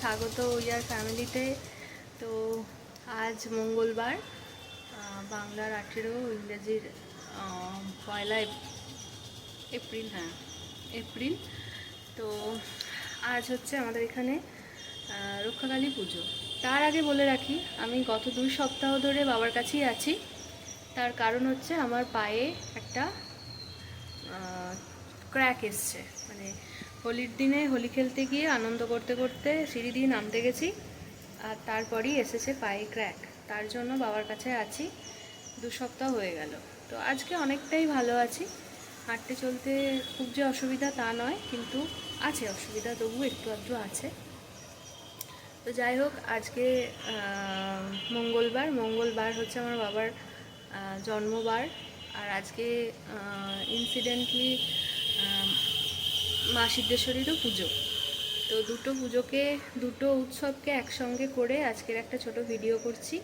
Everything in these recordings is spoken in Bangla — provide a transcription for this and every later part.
স্বাগত ইয়ার ফ্যামিলিতে। তো আজ মঙ্গলবার বাংলার আঠেরো, ইংরেজির পয়লা এপ্রিল হ্যাঁ এপ্রিল। তো আজ হচ্ছে আমাদের এখানে রক্ষাকালী পুজো। তার আগে বলে রাখি, আমি গত দুই সপ্তাহ ধরে বাবার কাছেই আছি। তার কারণ হচ্ছে আমার পায়ে একটা ক্র্যাক এসছে। মানে হোলির দিনে হোলি খেলতে গিয়ে আনন্দ করতে করতে সিঁড়ি দিয়ে নামতে গেছি আর তারপরই এসেছে পায়ে ক্র্যাক তার জন্য বাবার কাছে আছি। দু সপ্তাহ হয়ে গেল। তো আজকে অনেকটাই ভালো আছি। হাঁটতে চলতে খুব যে অসুবিধা তা নয়, কিন্তু আছে অসুবিধা তবু একটু আধটু আছে। তো যাই হোক, আজকে মঙ্গলবার। মঙ্গলবার হচ্ছে আমার বাবার জন্মবার। আর আজকে ইনসিডেন্টলি মা সিদ্ধেশ্বরীরও পুজো। তো দুটো পুজোকে, দুটো উৎসবকে একসঙ্গে করে আজকের একটা ছোট ভিডিও করছি।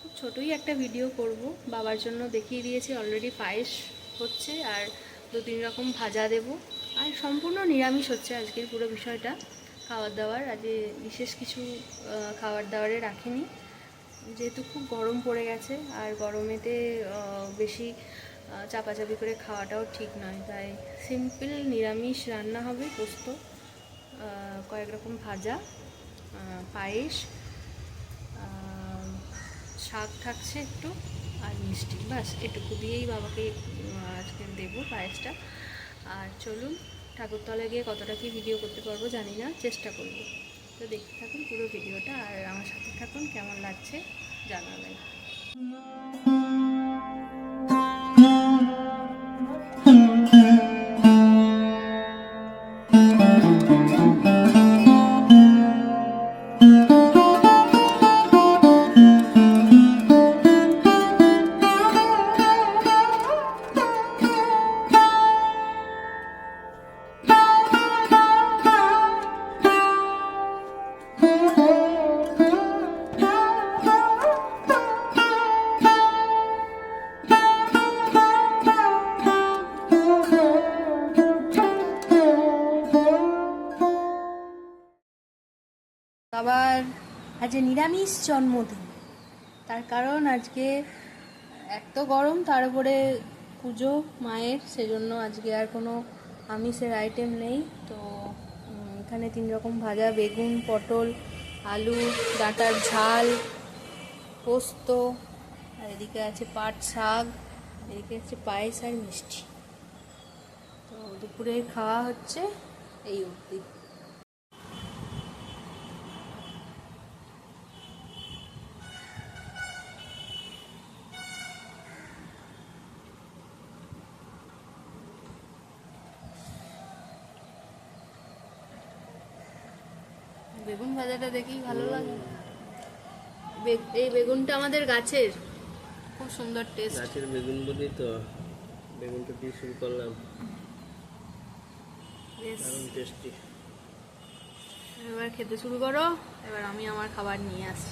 খুব ছোটই একটা ভিডিও করব। বাবার জন্য দেখিয়ে দিয়েছি অলরেডি পায়েস হচ্ছে আর দু তিন রকম ভাজা দেব। আর সম্পূর্ণ নিরামিষ হচ্ছে আজকের পুরো বিষয়টা। খাওয়ার দাওয়ার, আজকে বিশেষ কিছু খাবার দাবারে রাখিনি। যেহেতু খুব গরম পড়ে গেছে, আর গরমেতে বেশি চাপাচাপি করে খাওয়াটাও ঠিক নয়। তাই সিম্পল নিরামিষ রান্না হবে পোস্ত কয়েক রকম ভাজা পায়েস শাক থাকছে একটু আর মিষ্টি। বাস এটুকু দিয়েই বাবাকে আজকে দেবো পায়েসটা। আর চলুন ঠাকুরতলায় গিয়ে কতটা কি ভিডিও করতে পারব জানি না, চেষ্টা করব। তো দেখতে থাকুন পুরো ভিডিওটা আর আমার সাথে থাকুন, কেমন লাগছে জানাবেন। বাবার আজকে নিরামিষ জন্মদিন। তার কারণ আজকে এত গরম, তার উপরে পুজো, মায়ের, সেজন্য আজকে আর কোনো আমিষের আইটেম নেই। তো এখানে তিন রকম ভাজা, বেগুন, পটল, আলু, ডাঁটার ঝাল, পোস্ত, আর এদিকে আছে পাট শাক, এদিকে আছে পায়েস আর মিষ্টি। তো দুপুরে খাওয়া হচ্ছে এই অবধি। বেগুন ভাজাটা দেখেই ভালো লাগে। এই বেগুনটা আমাদের গাছের। খুব সুন্দর টেস্ট গাছের বেগুন বলি তো বেগুনটা দিয়ে শুরু করলাম। দারুণ টেস্টি এবার খেতে শুরু করো এবার আমি আমার খাবার নিয়ে আসি